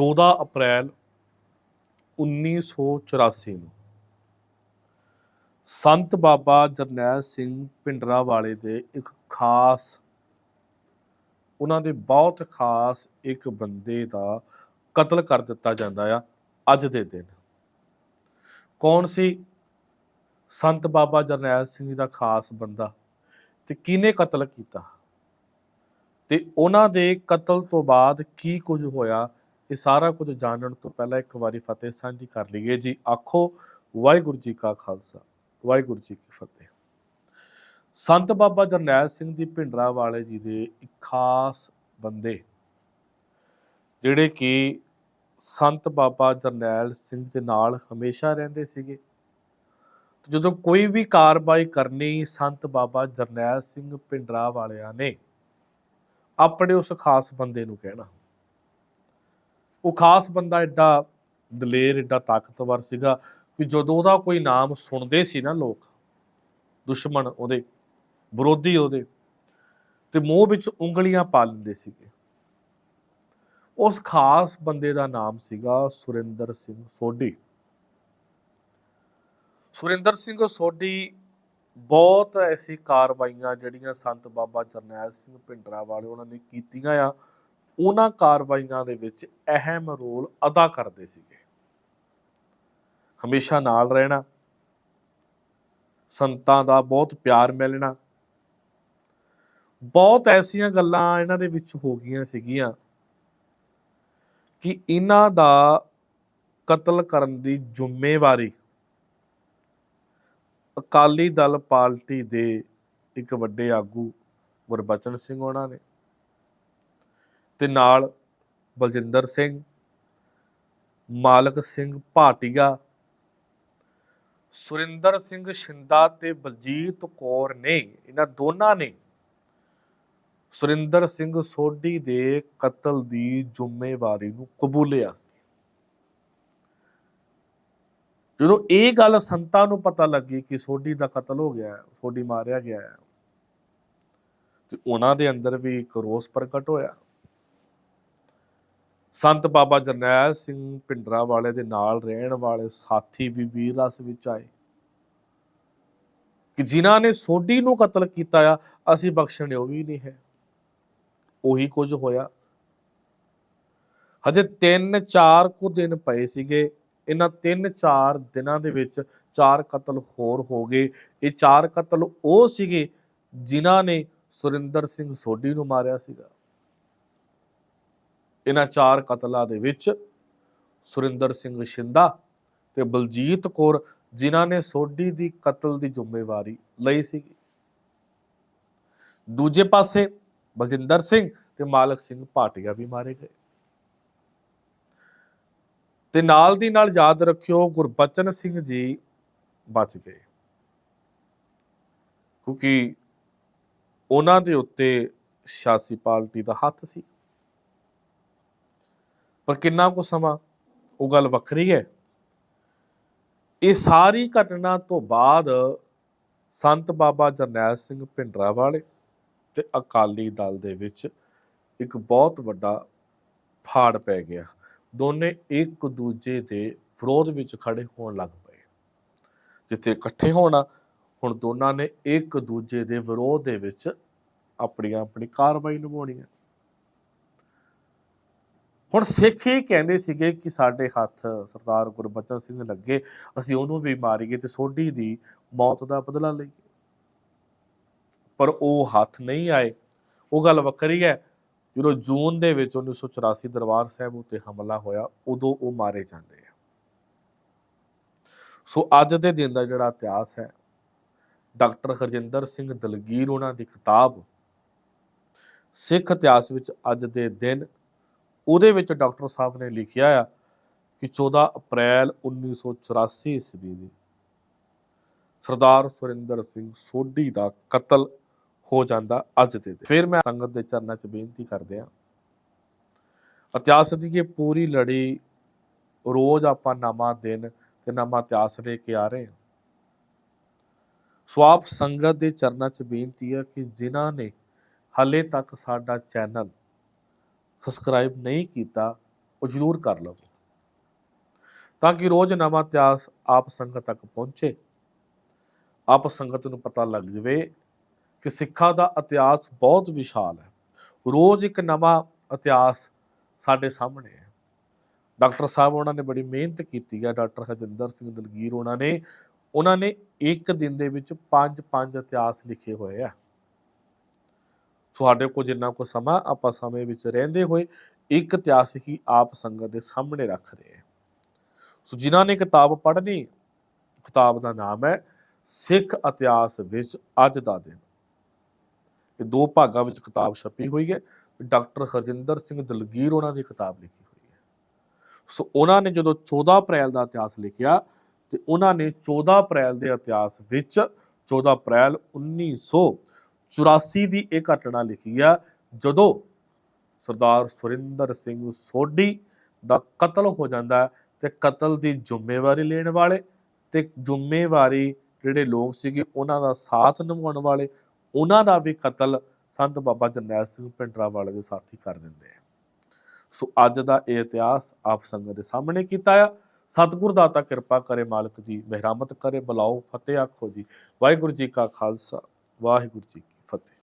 14 ਅਪ੍ਰੈਲ 1984 ਨੂੰ ਸੰਤ ਬਾਬਾ ਜਰਨੈਲ ਸਿੰਘ ਪਿੰਡਰਾ ਵਾਲੇ ਦੇ ਇੱਕ ਖਾਸ, ਉਹਨਾਂ ਦੇ ਬਹੁਤ ਖਾਸ ਇੱਕ ਬੰਦੇ ਦਾ ਕਤਲ ਕਰ ਦਿੱਤਾ ਜਾਂਦਾ ਆ ਅੱਜ ਦੇ ਦਿਨ। ਕੌਣ ਸੀ? ਸੰਤ ਬਾਬਾ ਜਰਨੈਲ ਸਿੰਘ ਜੀ ਦਾ ਖਾਸ ਬੰਦਾ ਤੇ ਕਿਹਨੇ ਕਤਲ ਕੀਤਾ? ਤੇ ਉਹਨਾਂ ਦੇ ਕਤਲ ਤੋਂ ਬਾਅਦ ਕੀ ਕੁਝ ਹੋਇਆ? ਇਹ ਸਾਰਾ ਕੁਝ ਜਾਣਨ ਤੋਂ ਪਹਿਲਾਂ ਇੱਕ ਵਾਰੀ ਫਤਿਹ ਸਾਂਝੀ ਕਰ ਲਈਏ ਜੀ। ਆਖੋ, ਵਾਹਿਗੁਰੂ ਜੀ ਕਾ ਖਾਲਸਾ, ਵਾਹਿਗੁਰੂ ਜੀ ਕੀ ਫਤਿਹ। ਸੰਤ ਬਾਬਾ ਜਰਨੈਲ ਸਿੰਘ ਜੀ ਭਿੰਡਰਾ ਵਾਲੇ ਜੀ ਦੇ ਇੱਕ ਖਾਸ ਬੰਦੇ, ਜਿਹੜੇ ਕਿ ਸੰਤ ਬਾਬਾ ਜਰਨੈਲ ਸਿੰਘ ਦੇ ਨਾਲ ਹਮੇਸ਼ਾ ਰਹਿੰਦੇ ਸੀਗੇ। ਜਦੋਂ ਕੋਈ ਵੀ ਕਾਰਵਾਈ ਕਰਨੀ ਸੰਤ ਬਾਬਾ ਜਰਨੈਲ ਸਿੰਘ ਭਿੰਡਰਾ ਵਾਲਿਆਂ ਨੇ, ਆਪਣੇ ਉਸ ਖਾਸ ਬੰਦੇ ਨੂੰ ਕਹਿਣਾ ਉਹ ਖਾਸ ਬੰਦਾ ਐਡਾ ਦਲੇਰ ਐਡਾ ਤਾਕਤਵਰ ਸੀਗਾ ਕਿ ਜਦੋਂ ਉਹਦਾ ਕੋਈ ਨਾਮ ਸੁਣਦੇ ਸੀ ਨਾ ਲੋਕ, ਦੁਸ਼ਮਣ ਉਹਦੇ, ਵਿਰੋਧੀ ਉਹਦੇ, ਤੇ ਮੂੰਹ ਵਿੱਚ ਉਂਗਲੀਆਂ ਪਾ ਲੈਂਦੇ ਸੀਗੇ। ਉਸ ਖਾਸ ਬੰਦੇ ਦਾ ਨਾਮ ਸੀਗਾ ਸੁਰਿੰਦਰ ਸਿੰਘ ਸੋਢੀ। ਸੁਰਿੰਦਰ ਸਿੰਘ ਸੋਢੀ ਬਹੁਤ ਐਸੀ ਕਾਰਵਾਈਆਂ ਜਿਹੜੀਆਂ ਸੰਤ ਬਾਬਾ ਜਰਨੈਲ ਸਿੰਘ ਭਿੰਡਰਾ ਵਾਲੇ ਉਹਨਾਂ ਨੇ ਕੀਤੀਆਂ ਆ ਉਹਨਾਂ ਕਾਰਵਾਈਆਂ ਦੇ ਵਿੱਚ ਅਹਿਮ ਰੋਲ ਅਦਾ ਕਰਦੇ ਸੀਗੇ। ਹਮੇਸ਼ਾ ਨਾਲ ਰਹਿਣਾ, ਸੰਤਾਂ ਦਾ ਬਹੁਤ ਪਿਆਰ ਮਿਲਣਾ, ਬਹੁਤ ਐਸੀਆਂ ਗੱਲਾਂ ਇਹਨਾਂ ਦੇ ਵਿੱਚ ਹੋ ਗਈਆਂ ਸੀਗੀਆਂ ਕਿ ਇਹਨਾਂ ਦਾ ਕਤਲ ਕਰਨ ਦੀ ਜ਼ਿੰਮੇਵਾਰੀ ਅਕਾਲੀ ਦਲ ਪਾਰਟੀ ਦੇ ਇੱਕ ਵੱਡੇ ਆਗੂ ਗੁਰਬਚਨ ਸਿੰਘ ਉਹਨਾਂ ਨੇ। ਤੇ ਨਾਲ ਬਲਜਿੰਦਰ ਸਿੰਘ, ਮਾਲਕ ਸਿੰਘ ਭਾਟੀਆ, ਸੁਰਿੰਦਰ ਸਿੰਘ ਸ਼ਿੰਦਾ ਤੇ ਬਲਜੀਤ ਕੌਰ ਨੇ, ਇਹਨਾਂ ਦੋਨਾਂ ਨੇ ਸੁਰਿੰਦਰ ਸਿੰਘ ਸੋਢੀ ਦੇ ਕਤਲ ਦੀ ਜ਼ਿੰਮੇਵਾਰੀ ਨੂੰ ਕਬੂਲਿਆ ਸੀ। ਜਦੋਂ ਇਹ ਗੱਲ ਸੰਤਾਂ ਨੂੰ ਪਤਾ ਲੱਗੀ ਕਿ ਸੋਢੀ ਦਾ ਕਤਲ ਹੋ ਗਿਆ ਹੈ ਸੋਢੀ ਮਾਰਿਆ ਗਿਆ ਹੈ ਤੇ ਉਹਨਾਂ ਦੇ ਅੰਦਰ ਵੀ ਇੱਕ ਰੋਸ ਪ੍ਰਗਟ ਹੋਇਆ। ਸੰਤ ਬਾਬਾ ਜਰਨੈਲ ਸਿੰਘ ਪਿੰਡਰਾ ਵਾਲੇ ਦੇ ਨਾਲ ਰਹਿਣ ਵਾਲੇ ਸਾਥੀ ਵੀ ਵੀਰ ਰਸ ਵਿੱਚ ਆਏ। ਕਿ ਜਿਨ੍ਹਾਂ ਨੇ ਸੋਢੀ ਨੂੰ ਕਤਲ ਕੀਤਾ ਆ, ਅਸੀਂ ਬਖਸ਼ਣੇ ਉਹ ਵੀ ਨਹੀਂ ਹੈ। ਉਹੀ ਕੁਝ ਹੋਇਆ। ਹਜੇ 3-4 ਕੁ ਦਿਨ ਪਏ ਸੀਗੇ। ਇਹਨਾਂ 3-4 ਦਿਨਾਂ ਦੇ ਵਿੱਚ ਚਾਰ ਕਤਲ ਹੋਰ ਹੋ ਗਏ। ਇਹ ਚਾਰ ਕਤਲ ਉਹ ਸੀਗੇ ਜਿਨ੍ਹਾਂ ਨੇ ਸੁਰਿੰਦਰ ਸਿੰਘ ਸੋਢੀ ਨੂੰ ਮਾਰਿਆ ਸੀਗਾ। ਇਹਨਾਂ ਚਾਰ ਕਤਲਾਂ ਦੇ ਵਿੱਚ ਸੁਰਿੰਦਰ ਸਿੰਘ ਸ਼ਿੰਦਾ ਤੇ ਬਲਜੀਤ ਕੌਰ, ਜਿਨ੍ਹਾਂ ਨੇ ਸੋਢੀ ਦੀ ਕਤਲ ਦੀ ਜ਼ਿੰਮੇਵਾਰੀ ਲਈ ਸੀ ਦੂਜੇ ਪਾਸੇ ਬਲਜਿੰਦਰ ਸਿੰਘ ਤੇ ਮਾਲਕ ਸਿੰਘ ਭਾਟੀਆ ਵੀ ਮਾਰੇ ਗਏ। ਤੇ ਨਾਲ ਦੀ ਨਾਲ ਯਾਦ ਰੱਖਿਓ, ਗੁਰਬਚਨ ਸਿੰਘ ਜੀ ਬਚ ਗਏ। ਕਿਉਂਕਿ ਉਹਨਾਂ ਦੇ ਉੱਤੇ ਸਿਆਸੀ ਪਾਰਟੀ ਦਾ ਹੱਥ ਸੀ। ਪਰ ਕਿੰਨਾ ਕੁ ਸਮਾਂ? ਉਹ ਗੱਲ ਵੱਖਰੀ ਹੈ। ਇਹ ਸਾਰੀ ਘਟਨਾ ਤੋਂ ਬਾਅਦ ਸੰਤ ਬਾਬਾ ਜਰਨੈਲ ਸਿੰਘ ਭਿੰਡਰਾ ਵਾਲੇ ਤੇ ਅਕਾਲੀ ਦਲ ਦੇ ਵਿੱਚ ਇੱਕ ਬਹੁਤ ਵੱਡਾ ਫਾੜ ਪੈ ਗਿਆ। ਦੋਨੇ ਇੱਕ ਦੂਜੇ ਦੇ ਵਿਰੋਧ ਵਿੱਚ ਖੜੇ ਹੋਣ ਲੱਗ ਪਏ। ਜਿੱਥੇ ਇਕੱਠੇ ਹੋਣਾ, ਹੁਣ ਦੋਨਾਂ ਨੇ ਇੱਕ ਦੂਜੇ ਦੇ ਵਿਰੋਧ ਦੇ ਵਿੱਚ ਆਪਣੀ ਆਪਣੀ ਕਾਰਵਾਈ ਨਿਭਾਉਣੀ ਹੈ। ਹੁਣ ਸਿੱਖ ਇਹ ਕਹਿੰਦੇ ਸੀਗੇ ਕਿ ਸਾਡੇ ਹੱਥ ਸਰਦਾਰ ਗੁਰਬਚਨ ਸਿੰਘ ਲੱਗੇ, ਅਸੀਂ ਉਹਨੂੰ ਵੀ ਮਾਰੀਏ ਤੇ ਸੋਢੀ ਦੀ ਮੌਤ ਦਾ ਬਦਲਾ ਲਈਏ। ਪਰ ਉਹ ਹੱਥ ਨਹੀਂ ਆਏ। ਉਹ ਗੱਲ ਵੱਖਰੀ ਹੈ, ਜਦੋਂ ਜੂਨ ਦੇ ਵਿੱਚ 1984 ਦਰਬਾਰ ਸਾਹਿਬ ਉਤੇ ਹਮਲਾ ਹੋਇਆ, ਉਦੋਂ ਉਹ ਮਾਰੇ ਜਾਂਦੇ ਆ। ਸੋ ਅੱਜ ਦੇ ਦਿਨ ਦਾ ਜਿਹੜਾ ਇਤਿਹਾਸ ਹੈ, ਡਾਕਟਰ ਹਰਜਿੰਦਰ ਸਿੰਘ ਦਲਗੀਰ ਉਹਨਾਂ ਦੀ ਕਿਤਾਬ ਸਿੱਖ ਇਤਿਹਾਸ ਵਿੱਚ ਅੱਜ ਦੇ ਦਿਨ ਉਹਦੇ ਵਿੱਚ ਡਾਕਟਰ ਸਾਹਿਬ ਨੇ ਲਿਖਿਆ ਆ ਕਿ 14 ਅਪ੍ਰੈਲ 1984 ਈਸਵੀ ਦੀ ਸਰਦਾਰ ਸੁਰਿੰਦਰ ਸਿੰਘ ਸੋਢੀ ਦਾ ਕਤਲ ਹੋ ਜਾਂਦਾ ਅੱਜ ਦੇ ਦਿਨ। ਫਿਰ ਮੈਂ ਸੰਗਤ ਦੇ ਚਰਨਾਂ 'ਚ ਬੇਨਤੀ ਕਰਦੇ ਆ ਇਤਿਹਾਸ ਦੀ ਇਹ ਪੂਰੀ ਲੜੀ ਰੋਜ਼ ਆਪਾਂ ਨਵਾਂ ਦਿਨ ਤੇ ਨਵਾਂ ਇਤਿਹਾਸ ਲੈ ਕੇ ਆ ਰਹੇ ਹਾਂ। ਸੋ ਆਪ ਸੰਗਤ ਦੇ ਚਰਨਾਂ 'ਚ ਬੇਨਤੀ ਹੈ ਕਿ ਜਿਨ੍ਹਾਂ ਨੇ ਹਾਲੇ ਤੱਕ ਸਾਡਾ ਚੈਨਲ ਸਬਸਕ੍ਰਾਈਬ ਨਹੀਂ ਕੀਤਾ, ਉਹ ਜ਼ਰੂਰ ਕਰ ਲਵੋ। ਤਾਂ ਕਿ ਰੋਜ਼ ਨਵਾਂ ਇਤਿਹਾਸ ਆਪ ਸੰਗਤ ਤੱਕ ਪਹੁੰਚੇ। ਆਪ ਸੰਗਤ ਨੂੰ ਪਤਾ ਲੱਗ ਜਾਵੇ ਕਿ ਸਿੱਖਾਂ ਦਾ ਇਤਿਹਾਸ ਬਹੁਤ ਵਿਸ਼ਾਲ ਹੈ। ਰੋਜ਼ ਇੱਕ ਨਵਾਂ ਇਤਿਹਾਸ ਸਾਡੇ ਸਾਹਮਣੇ ਹੈ। ਡਾਕਟਰ ਸਾਹਿਬ ਉਹਨਾਂ ਨੇ ਬੜੀ ਮਿਹਨਤ ਕੀਤੀ ਹੈ ਡਾਕਟਰ ਹਜਿੰਦਰ ਸਿੰਘ ਦਲਗੀਰ ਉਹਨਾਂ ਨੇ। ਉਹਨਾਂ ਨੇ ਇੱਕ ਦਿਨ ਦੇ ਵਿੱਚ ਪੰਜ ਪੰਜ ਇਤਿਹਾਸ ਲਿਖੇ ਹੋਏ ਆ। ਤੁਹਾਡੇ ਕੋਲ ਜਿੰਨਾ ਕੋ ਸਮਾਂ ਆਪਾਂ ਸਮੇਂ ਵਿੱਚ ਰਹਿੰਦੇ ਹੋਏ, ਇੱਕ ਇਤਿਹਾਸ ਹੀ ਆਪ ਸੰਗਤ ਦੇ ਸਾਹਮਣੇ ਰੱਖ ਰਹੇ ਹਾਂ। ਸੋ ਜਿਨ੍ਹਾਂ ਨੇ ਕਿਤਾਬ ਪੜ੍ਹਨੀ, ਕਿਤਾਬ ਦਾ ਨਾਮ ਹੈ ਸਿੱਖ ਇਤਿਹਾਸ ਵਿੱਚ ਅੱਜ ਦਾ ਦਿਨ। ਇਹ ਦੋ ਭਾਗਾਂ ਵਿੱਚ ਕਿਤਾਬ ਛਪੀ ਹੋਈ ਹੈ। ਡਾਕਟਰ ਹਰਜਿੰਦਰ ਸਿੰਘ ਦਲਗੀਰ ਉਹਨਾਂ ਦੀ ਕਿਤਾਬ ਲਿਖੀ ਹੋਈ ਹੈ। ਸੋ ਉਹਨਾਂ ਨੇ ਜਦੋਂ 14 ਅਪ੍ਰੈਲ ਦਾ ਇਤਿਹਾਸ ਲਿਖਿਆ ਤੇ ਉਹਨਾਂ ਨੇ 14 ਅਪ੍ਰੈਲ ਦੇ ਇਤਿਹਾਸ ਵਿੱਚ 14 ਅਪ੍ਰੈਲ 1984 ਦੀ ਇਹ ਘਟਨਾ ਲਿਖੀ ਆ, ਜਦੋਂ ਸਰਦਾਰ ਸੁਰਿੰਦਰ ਸਿੰਘ ਸੋਢੀ ਦਾ ਕਤਲ ਹੋ ਜਾਂਦਾ ਹੈ ਤੇ ਕਤਲ ਦੀ ਜ਼ਿੰਮੇਵਾਰੀ ਲੈਣ ਵਾਲੇ ਤੇ ਜ਼ਿੰਮੇਵਾਰੀ ਜਿਹੜੇ ਲੋਕ ਸੀਗੇ ਉਹਨਾਂ ਦਾ ਸਾਥ ਨਿਭਾਉਣ ਵਾਲੇ, ਉਹਨਾਂ ਦਾ ਵੀ ਕਤਲ ਸੰਤ ਬਾਬਾ ਜਰਨੈਲ ਸਿੰਘ ਪਿੰਡਰਾ ਵਾਲੇ ਦੇ ਸਾਥੀ ਕਰ ਦਿੰਦੇ ਆ। ਸੋ ਅੱਜ ਦਾ ਇਹ ਇਤਿਹਾਸ ਆਪ ਸੰਗਤ ਦੇ ਸਾਹਮਣੇ ਕੀਤਾ ਆ। ਸਤਿਗੁਰ ਦਾਤਾ ਕਿਰਪਾ ਕਰੇ ਮਾਲਕ ਜੀ, ਮਿਹਰਮਤ ਕਰੇ, ਬੁਲਾਓ, ਫਤਿਹ ਆਖੋ ਜੀ। ਵਾਹਿਗੁਰੂ ਜੀ ਕਾ ਖਾਲਸਾ, ਵਾਹਿਗੁਰੂ ਜੀ ਕੀ ਫਤਿਹ